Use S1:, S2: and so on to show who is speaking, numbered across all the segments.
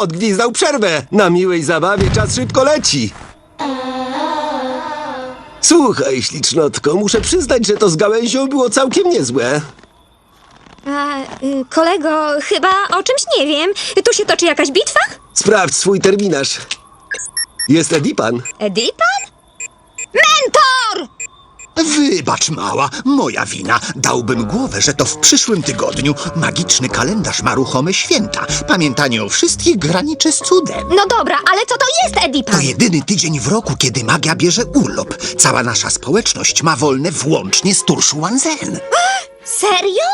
S1: Odgwizdał przerwę. Na miłej zabawie czas szybko leci. Słuchaj, ślicznotko, muszę przyznać, że to z gałęzią było całkiem niezłe.
S2: A, y, kolego, chyba o czymś nie wiem. Tu się toczy jakaś bitwa?
S1: Sprawdź swój terminarz. Jest Edipan.
S2: Edipan? Mentor!
S3: Wybacz, mała, moja wina. Dałbym głowę, że to w przyszłym tygodniu magiczny kalendarz ma ruchome święta. Pamiętanie o wszystkich graniczy z cudem.
S2: No dobra, ale co to jest Edipan?
S3: To jedyny tydzień w roku, kiedy magia bierze urlop. Cała nasza społeczność ma wolne włącznie z Turszuanzen.
S2: Serio?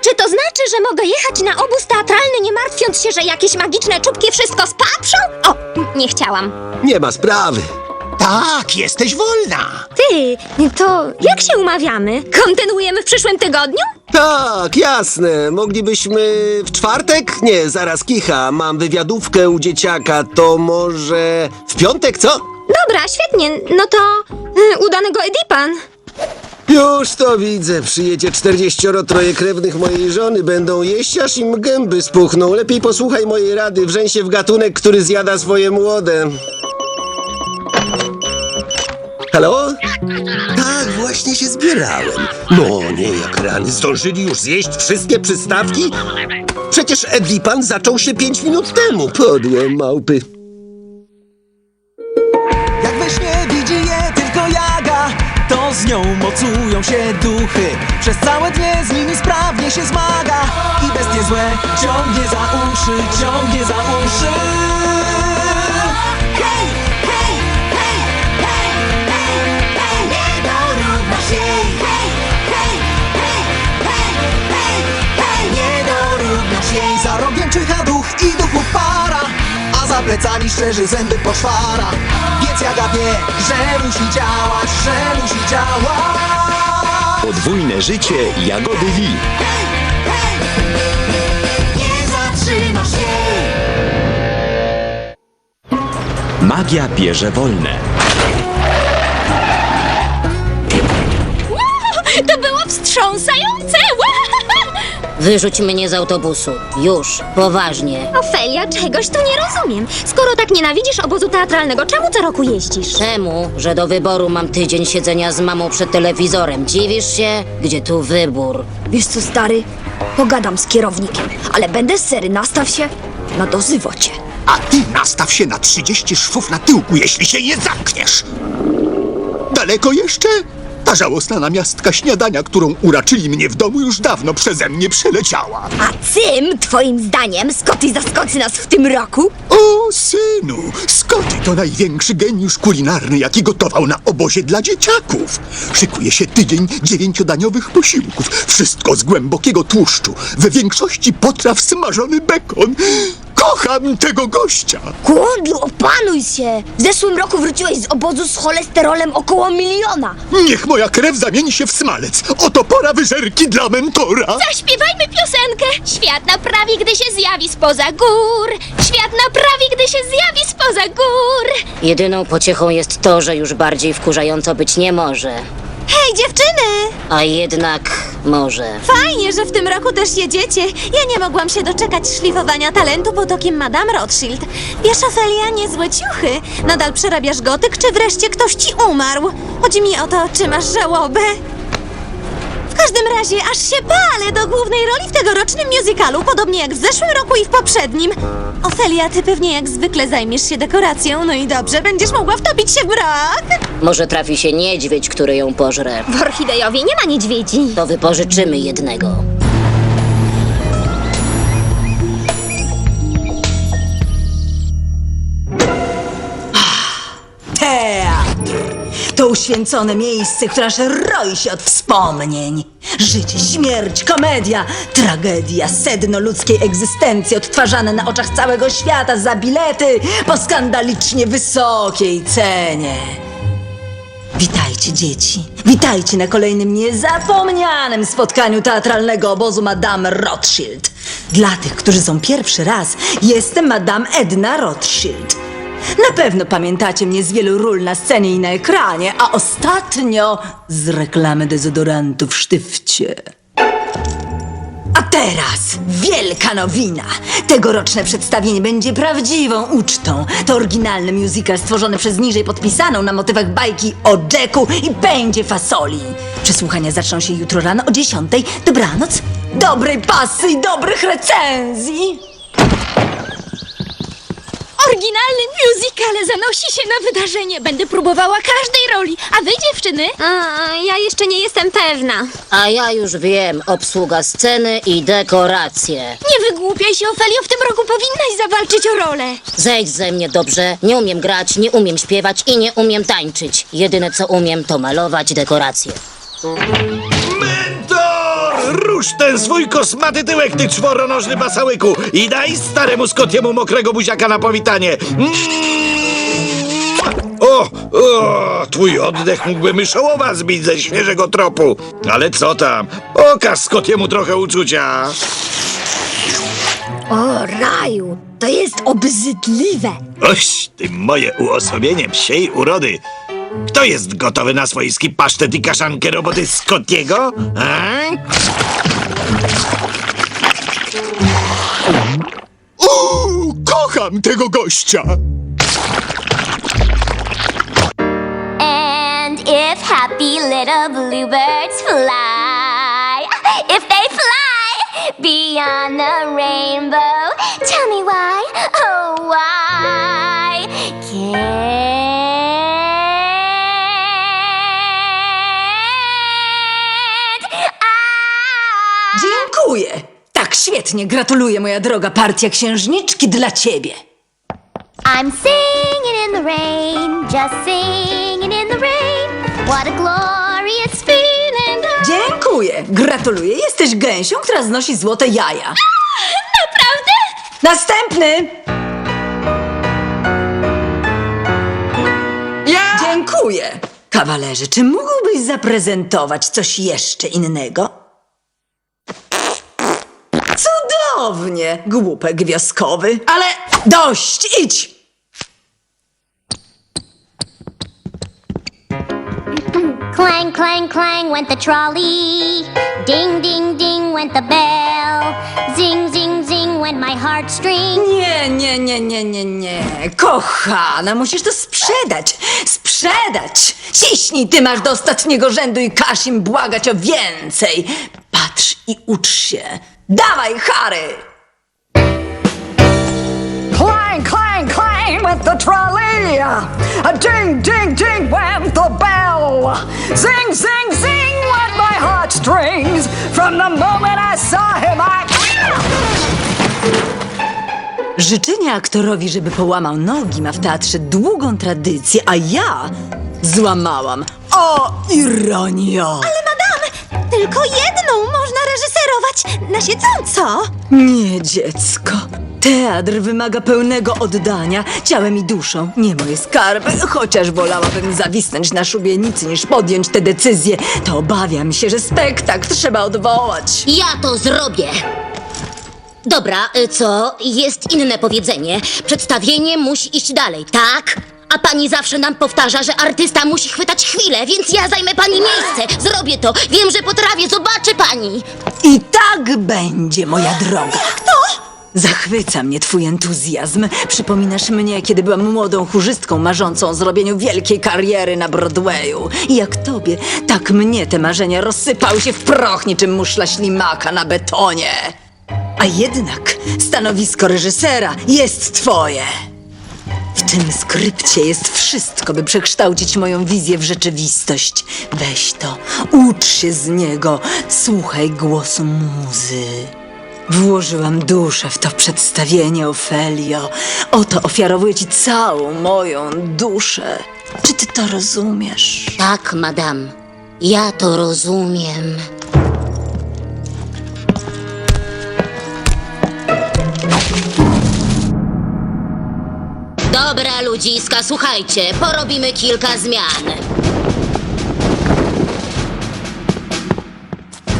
S2: Czy to znaczy, że mogę jechać na obóz teatralny, nie martwiąc się, że jakieś magiczne czubki wszystko spatrzą? O, nie chciałam.
S1: Nie ma sprawy.
S3: Tak, jesteś wolna.
S2: Ty, to jak się umawiamy? Kontynuujemy w przyszłym tygodniu?
S1: Tak, jasne. Moglibyśmy w czwartek? Nie, zaraz kicha. Mam wywiadówkę u dzieciaka. To może w piątek, co?
S2: Dobra, świetnie. No to y, udanego Edipan.
S1: Już to widzę. Przyjedzie 40 troje krewnych mojej żony. Będą jeść, aż im gęby spuchną. Lepiej posłuchaj mojej rady. Wrzęń się w gatunek, który zjada swoje młode. Halo? Tak, właśnie się zbierałem. No nie, jak rany. Zdążyli już zjeść wszystkie przystawki? Przecież Edipan zaczął się pięć minut temu. Podłe małpy.
S4: Jak we śnie widzi je tylko jaga To z nią mocują się duchy Przez całe dnie z nimi sprawnie się zmaga I bestie złe ciągnie za uszy, ciągnie za uszy jej Za rogiem czyha duch i duchów para a za plecami szczerzy zęby poszwara Więc Jaga wie, że musi działać, że musi działać
S5: Podwójne życie Jagody Wi.
S4: Nie zatrzymasz jej
S5: Magia bierze wolne.
S2: To było wstrząsające!
S6: Wyrzuć mnie z autobusu. Już, poważnie.
S2: Ofelia, czegoś tu nie rozumiem. Skoro tak nienawidzisz obozu teatralnego, czemu co roku jeździsz?
S6: Czemu, że do wyboru mam tydzień siedzenia z mamą przed telewizorem? Dziwisz się? Gdzie tu wybór?
S7: Wiesz co, stary? Pogadam z kierownikiem, ale będę sery, nastaw się na dozywocie.
S3: A ty nastaw się na 30 szwów na tyłku, jeśli się nie zamkniesz. Daleko jeszcze? Ta żałosna namiastka śniadania, którą uraczyli mnie w domu, już dawno przeze mnie przeleciała.
S7: A Cym, twoim zdaniem, Scotty zaskoczy nas w tym roku?
S3: O, synu, Scotty to największy geniusz kulinarny, jaki gotował na obozie dla dzieciaków. Szykuje się tydzień dziewięciodaniowych posiłków. Wszystko z głębokiego tłuszczu. We większości potraw smażony bekon. Kocham tego gościa.
S7: Kundlu, opanuj się! W zeszłym roku wróciłeś z obozu z cholesterolem około miliona.
S3: Niech moja krew zamieni się w smalec. Oto pora wyżerki dla mentora.
S2: Zaśpiewajmy piosenkę! Świat naprawi, gdy się zjawi spoza gór! Świat naprawi, gdy się zjawi spoza gór!
S6: Jedyną pociechą jest to, że już bardziej wkurzająco być nie może.
S2: Hej, dziewczyny!
S6: A jednak może.
S2: Fajnie, że w tym roku też jedziecie. Ja nie mogłam się doczekać szlifowania talentu pod okiem Madame Rothschild. Wiesz, Ofelia, niezłe ciuchy. Nadal przerabiasz gotyk, czy wreszcie ktoś ci umarł? Chodzi mi o to, czy masz żałobę? W każdym razie, aż się palę do głównej roli w tegorocznym musicalu, podobnie jak w zeszłym roku i w poprzednim. Ofelia, ty pewnie jak zwykle zajmiesz się dekoracją, no i dobrze, będziesz mogła wtopić się w brak.
S6: Może trafi się niedźwiedź, który ją pożre.
S2: W Orchidejowie nie ma niedźwiedzi.
S6: To wypożyczymy jednego.
S8: Teatr to uświęcone miejsce, które aż roi się od wspomnień. Życie, śmierć, komedia, tragedia, sedno ludzkiej egzystencji odtwarzane na oczach całego świata za bilety po skandalicznie wysokiej cenie. Witajcie, dzieci. Witajcie na kolejnym niezapomnianym spotkaniu teatralnego obozu Madame Rothschild. Dla tych, którzy są pierwszy raz, jestem Madame Edna Rothschild. Na pewno pamiętacie mnie z wielu ról na scenie i na ekranie, a ostatnio z reklamy dezodorantu w sztywcie. A teraz wielka nowina. Tegoroczne przedstawienie będzie prawdziwą ucztą. To oryginalny musical stworzony przez niżej podpisaną na motywach bajki o Jacku i pędzie fasoli. Przesłuchania zaczną się jutro rano o 10. Dobranoc, dobrej pasy i dobrych recenzji.
S9: Oryginalny musical zanosi się na wydarzenie. Będę próbowała każdej roli. A wy, dziewczyny?
S2: A, ja jeszcze nie jestem pewna.
S6: A ja już wiem, obsługa sceny i dekoracje.
S9: Nie wygłupiaj się, Ofelio. W tym roku powinnaś zawalczyć o rolę.
S6: Zejdź ze mnie dobrze. Nie umiem grać, nie umiem śpiewać i nie umiem tańczyć. Jedyne co umiem to malować dekoracje.
S10: Rusz ten swój kosmaty tyłek, ty czworonożny basałyku i daj staremu Scottiemu mokrego buziaka na powitanie. O, o, twój oddech mógłby myszołowa zbić ze świeżego tropu. Ale co tam? Okaż Scottiemu trochę uczucia.
S7: O, raju, to jest obrzydliwe.
S10: Oś, ty moje uosobienie psiej urody. Kto jest gotowy na swojski pasztet i kaszankę roboty Scottiego? A?
S3: Kocham tego gościa!
S9: And if happy little bluebirds fly, if they fly beyond the rainbow, tell me why,
S8: świetnie, gratuluję moja droga partia księżniczki dla ciebie.
S9: I'm singing in the rain, just singing in the rain. What a glorious feeling.
S8: Dziękuję, gratuluję. Jesteś gęsią, która znosi złote jaja.
S9: Naprawdę?
S8: Następny! Dziękuję. Kawalerze, czy mógłbyś zaprezentować coś jeszcze innego? Cudownie, głupek wioskowy, ale dość, idź!
S9: Clang, clang, clang went the trolley. Ding, ding, ding went the bell. Zing, zing, zing went my heartstrings.
S8: Nie, nie, nie, nie, nie, nie. Kochana, musisz to sprzedać. Sprzedać! Ciśnij, ty masz do ostatniego rzędu i każ im błagać o więcej. Patrz i ucz się. Dawaj, Harry!
S4: Clang, clang, clang went the trolley. A ding, ding, ding went the bell. Zing, zing, zing went my heartstrings. From the moment I saw him, I.
S8: Życzenie aktorowi, żeby połamał nogi, ma w teatrze długą tradycję, a ja złamałam. O, ironio!
S2: Ale madam, tylko jedną można reżyserować na siedząco.
S8: Nie, dziecko. Teatr wymaga pełnego oddania ciałem i duszą. Nie moje skarby, chociaż wolałabym zawisnąć na szubienicy niż podjąć tę decyzję, to obawiam się, że spektakl trzeba odwołać.
S6: Ja to zrobię! Dobra, y, co? Jest inne powiedzenie. Przedstawienie musi iść dalej, tak? A pani zawsze nam powtarza, że artysta musi chwytać chwilę, więc ja zajmę pani miejsce. Zrobię to. Wiem, że potrafię. Zobaczy pani.
S8: I tak będzie, moja droga. Kto? Zachwyca mnie twój entuzjazm. Przypominasz mnie, kiedy byłam młodą chórzystką marzącą o zrobieniu wielkiej kariery na Broadwayu. I jak tobie, tak mnie te marzenia rozsypały się w proch niczym muszla ślimaka na betonie. A jednak stanowisko reżysera jest twoje. Tym skrypcie jest wszystko, by przekształcić moją wizję w rzeczywistość. Weź to, ucz się z niego, słuchaj głosu muzy. Włożyłam duszę w to przedstawienie, Ofelio. Oto ofiarowuję ci całą moją duszę. Czy ty to rozumiesz?
S6: Tak, madam. Ja to rozumiem. Dobra, ludziska, słuchajcie, porobimy kilka zmian.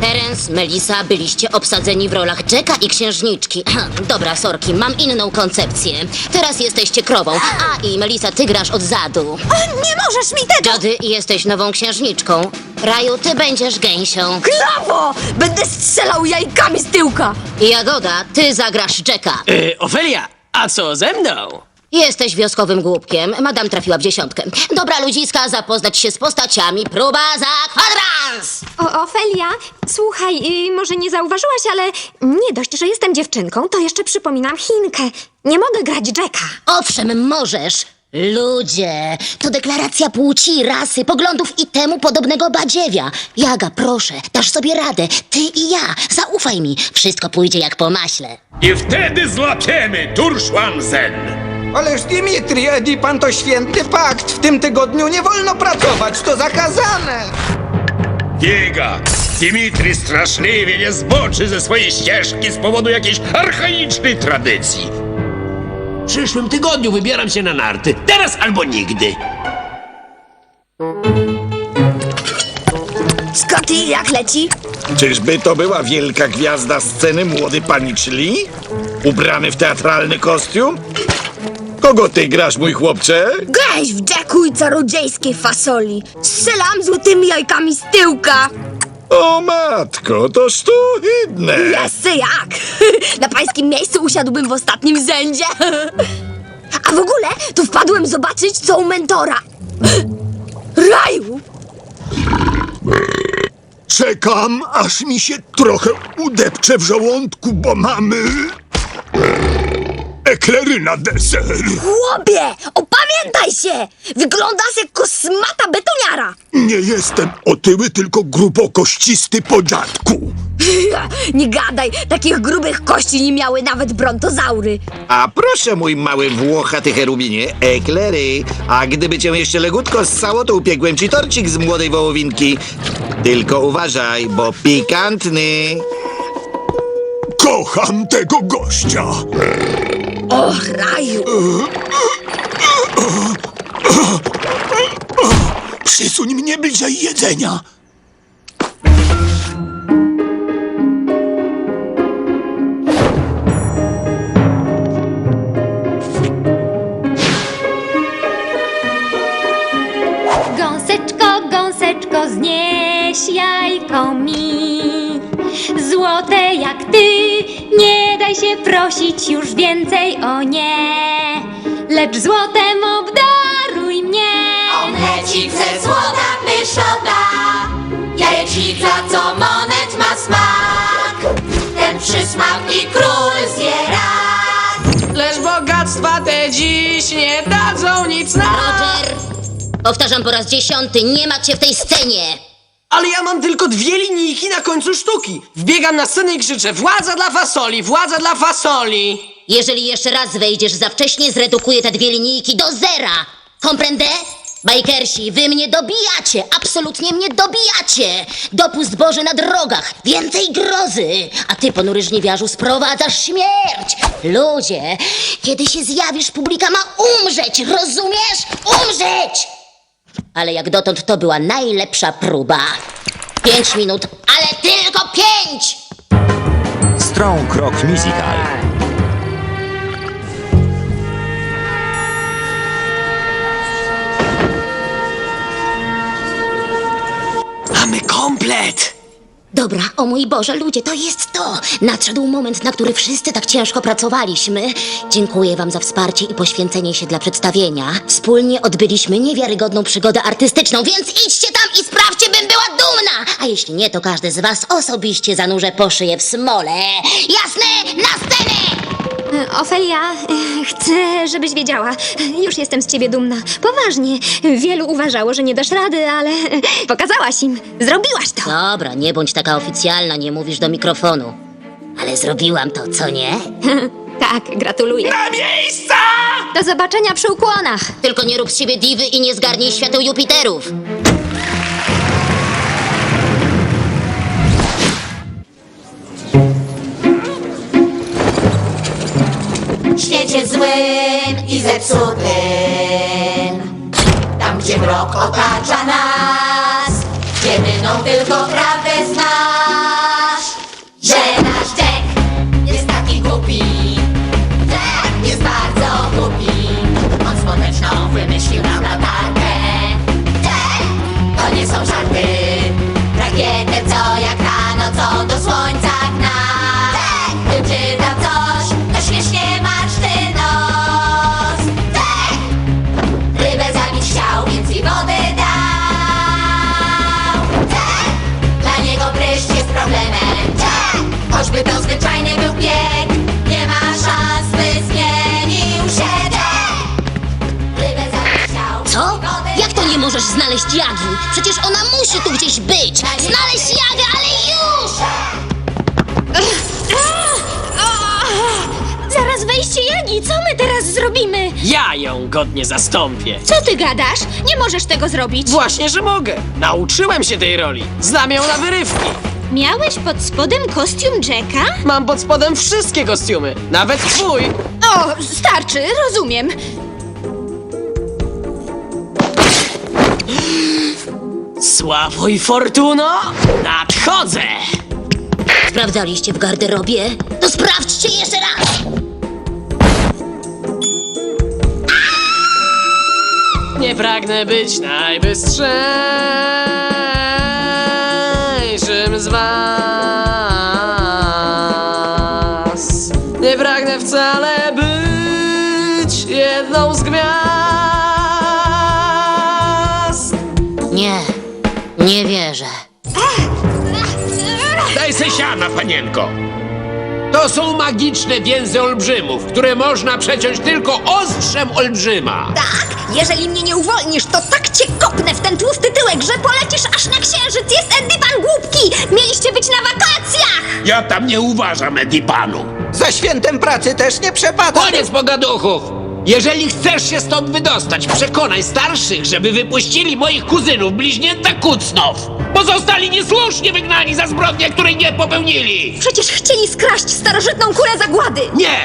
S6: Terence, Melissa, byliście obsadzeni w rolach Jacka i księżniczki. Dobra, sorki, mam inną koncepcję. Teraz jesteście krową, a i Melissa, ty grasz od zadu.
S2: O, nie możesz mi tego!
S6: Jody, jesteś nową księżniczką. Raju, ty będziesz gęsią.
S7: Brawo! Będę strzelał jajkami z tyłka!
S6: I Jagoda, ty zagrasz Jacka.
S11: E, Ofelia, a co ze mną?
S6: Jesteś wioskowym głupkiem. Madam trafiła w dziesiątkę. Dobra, ludziska, zapoznać się z postaciami. Próba za kwadrans!
S2: O, Ofelia, słuchaj, y, może nie zauważyłaś, ale nie dość, że jestem dziewczynką, to jeszcze przypominam Chinkę. Nie mogę grać Jacka.
S6: Owszem, możesz. Ludzie, to deklaracja płci, rasy, poglądów i temu podobnego badziewia. Jaga, proszę, dasz sobie radę. Ty i ja. Zaufaj mi. Wszystko pójdzie jak po maśle.
S12: I wtedy złapiemy Turszłanzen!
S13: Ależ Dimitri, Edipan to święty pakt. W tym tygodniu nie wolno pracować, to zakazane.
S12: Biega! Dimitri straszliwie nie zboczy ze swojej ścieżki z powodu jakiejś archaicznej tradycji.
S11: W przyszłym tygodniu wybieram się na narty. Teraz albo nigdy.
S7: Scotty, jak leci?
S10: Czyżby to była wielka gwiazda sceny młody paniczli? Ubrany w teatralny kostium? Kogo ty grasz, mój chłopcze?
S7: Grałeś w Jacku i czarodziejskiej fasoli. Strzelam złotymi jajkami z tyłka.
S10: O matko, toż to hydne!
S7: Jeszcze jak! Na pańskim miejscu usiadłbym w ostatnim rzędzie. A w ogóle tu wpadłem zobaczyć, co u mentora. Raju!
S3: Czekam, aż mi się trochę udepcze w żołądku, bo mamy... Eklery na deser.
S7: Chłopie, opamiętaj się! Wyglądasz jak kosmata betoniara.
S3: Nie jestem otyły, tylko grubo kościsty po dziadku.
S7: Nie gadaj, takich grubych kości nie miały nawet brontozaury.
S10: A proszę, mój mały włochaty cherubinie, eklery. A gdyby cię jeszcze legutko ssało, to upiekłem ci torcik z młodej wołowinki. Tylko uważaj, bo pikantny.
S3: Kocham tego gościa.
S7: O, raju!
S3: Przysuń mnie bliżej jedzenia.
S2: Gąseczko, gąseczko, znieś jajko mi. Złote jak ty, nie się prosić już więcej o nie. Lecz złotem obdaruj mnie.
S4: Omlecice złota pyszota Jajecznica, co monet ma smak Ten przysmak i król zje raz
S11: Lecz bogactwa te dziś nie dadzą nic na...
S6: Roger! Powtarzam po raz dziesiąty, nie ma cię w tej scenie!
S11: Ale ja mam tylko dwie linijki na końcu sztuki. Wbiegam na scenę i krzyczę władza dla fasoli, władza dla fasoli.
S6: Jeżeli jeszcze raz wejdziesz za wcześnie, zredukuję te dwie linijki do zera! Comprende? Bajkersi, wy mnie dobijacie! Absolutnie mnie dobijacie! Dopust Boże na drogach! Więcej grozy! A ty, ponury żniwiarzu, sprowadzasz śmierć! Ludzie, kiedy się zjawisz, publika ma umrzeć! Rozumiesz? Umrzeć! Ale jak dotąd to była najlepsza próba. Pięć minut, ale tylko pięć!
S5: Strong Rock Musical.
S11: Komplet.
S6: Dobra, o mój Boże, ludzie, to jest to! Nadszedł moment, na który wszyscy tak ciężko pracowaliśmy. Dziękuję Wam za wsparcie i poświęcenie się dla przedstawienia. Wspólnie odbyliśmy niewiarygodną przygodę artystyczną, więc idźcie tam i sprawdźcie, bym była dumna! A jeśli nie, to każdy z Was osobiście zanurzę po szyję w smole. Jasne?
S2: Ofelia, chcę, żebyś wiedziała. Już jestem z ciebie dumna. Poważnie. Wielu uważało, że nie dasz rady, ale pokazałaś im. Zrobiłaś to.
S6: Dobra, nie bądź taka oficjalna, nie mówisz do mikrofonu. Ale zrobiłam to, co nie?
S2: Tak, gratuluję.
S11: Na miejsca!
S2: Do zobaczenia przy ukłonach.
S6: Tylko nie rób z siebie diwy i nie zgarnij świateł Jupiterów.
S4: Złym i zepsutym Tam, gdzie mrok otacza nas Jedyną tylko prawdę
S6: Jagi? Przecież ona musi tu gdzieś być. Znaleźć Jagę, ale już!
S2: Zaraz wejście Jagi, co my teraz zrobimy?
S11: Ja ją godnie zastąpię.
S2: Co ty gadasz? Nie możesz tego zrobić.
S11: Właśnie, że mogę. Nauczyłem się tej roli. Znam ją na wyrywki.
S2: Miałeś pod spodem kostium Jacka?
S11: Mam pod spodem wszystkie kostiumy, nawet twój.
S2: O, starczy, rozumiem.
S11: Sławo i Fortuno, nadchodzę!
S6: Sprawdzaliście w garderobie? To sprawdźcie jeszcze raz!
S11: Nie pragnę być najbystrzejszym
S12: panienko. To są magiczne więzy olbrzymów, które można przeciąć tylko ostrzem olbrzyma.
S7: Tak, jeżeli mnie nie uwolnisz, to tak cię kopnę w ten tłusty tyłek, że polecisz aż na księżyc. Jest Andy Pan głupki! Mieliście być na wakacjach!
S12: Ja tam nie uważam Edipanu.
S13: Za świętem pracy też nie przepada.
S12: Koniec pogaduchów! Jeżeli chcesz się stąd wydostać, przekonaj starszych, żeby wypuścili moich kuzynów bliźnięta Kucnow. Pozostali niesłusznie wygnani za zbrodnię, której nie popełnili.
S7: Przecież chcieli skraść starożytną kurę zagłady!
S12: Nie!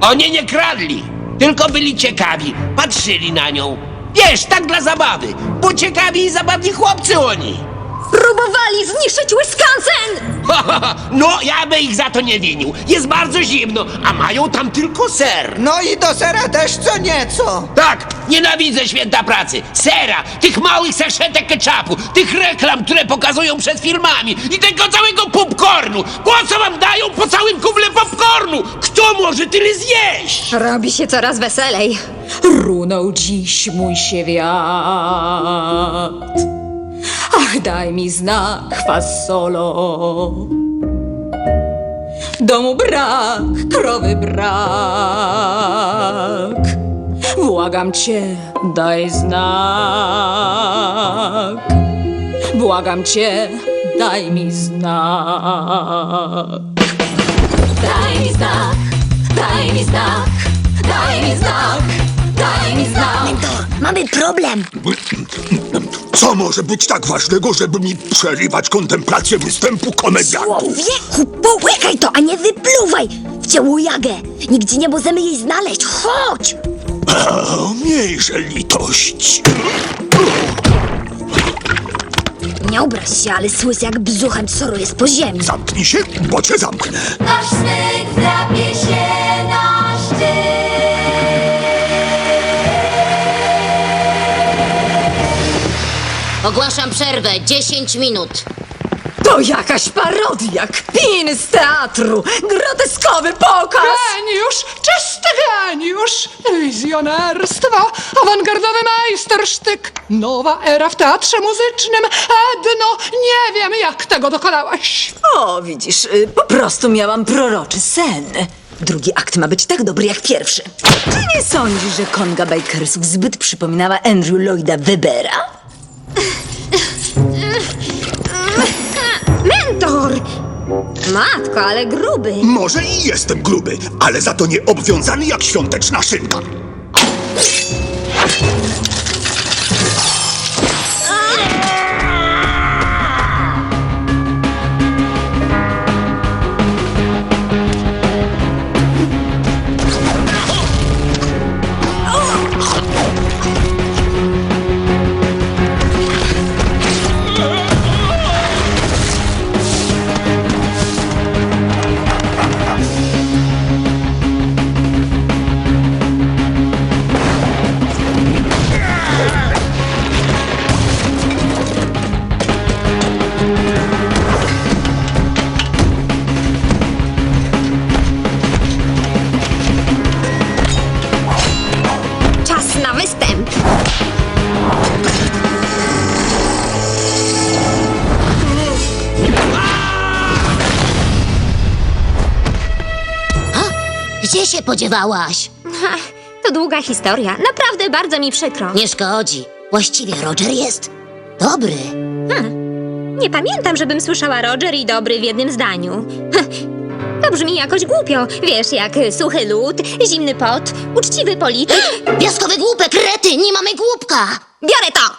S12: Oni nie kradli, tylko byli ciekawi, patrzyli na nią. Wiesz, tak dla zabawy, bo ciekawi i zabawni chłopcy oni.
S7: Próbowali zniszczyć Wisconsin!
S12: No, ja by ich za to nie winił. Jest bardzo zimno, a mają tam tylko ser.
S13: No i do sera też co nieco.
S12: Tak, nienawidzę święta pracy, sera, tych małych saszetek ketchupu, tych reklam, które pokazują przed filmami i tego całego popcornu. Po co wam dają po całym kufle popcornu? Kto może tyle zjeść?
S7: Robi się coraz weselej.
S8: Runął dziś mój świat. Ach, daj mi znak, fasolo. Domu brak, krowy brak. Błagam cię, daj znak. Błagam cię, daj mi znak. Daj mi znak, daj mi znak, daj mi znak, daj mi znak.
S7: Mentor, mamy problem.
S3: Co może być tak ważnego, żeby mi przerywać kontemplację występu komediantów?
S7: Człowieku, połykaj to, a nie wypluwaj! Wcięło Jagę. Nigdzie nie możemy jej znaleźć. Chodź!
S3: O, miejże litość.
S7: Nie obraź się, ale słyszę jak brzuchem soruje po ziemi.
S3: Zamknij się, bo cię zamknę.
S4: Nasz smyk drapie się
S6: Ogłaszam przerwę, 10 minut.
S8: To jakaś parodia, kpin z teatru, groteskowy pokaz!
S14: Geniusz, czysty geniusz, wizjonerstwo, awangardowy majstersztyk, nowa era w teatrze muzycznym. Edno, nie wiem jak tego dokonałaś.
S8: O, widzisz, y, po prostu miałam proroczy sen. Drugi akt ma być tak dobry jak pierwszy. Czy nie sądzisz, że Konga Bakersów zbyt przypominała Andrew Lloyda Webera?
S7: Mentor! Matko, ale gruby.
S3: Może i jestem gruby, ale za to nie obwiązany jak świąteczna szynka.
S6: Się podziewałaś?
S2: To długa historia. Naprawdę bardzo mi przykro.
S6: Nie szkodzi. Właściwie Roger jest. dobry.
S2: Nie pamiętam, żebym słyszała Roger i dobry w jednym zdaniu. Heh, To brzmi jakoś głupio. Wiesz, jak suchy lód, zimny pot, uczciwy polityk.
S6: Piaskowy głupek, rety, nie mamy głupka.
S7: Biorę to!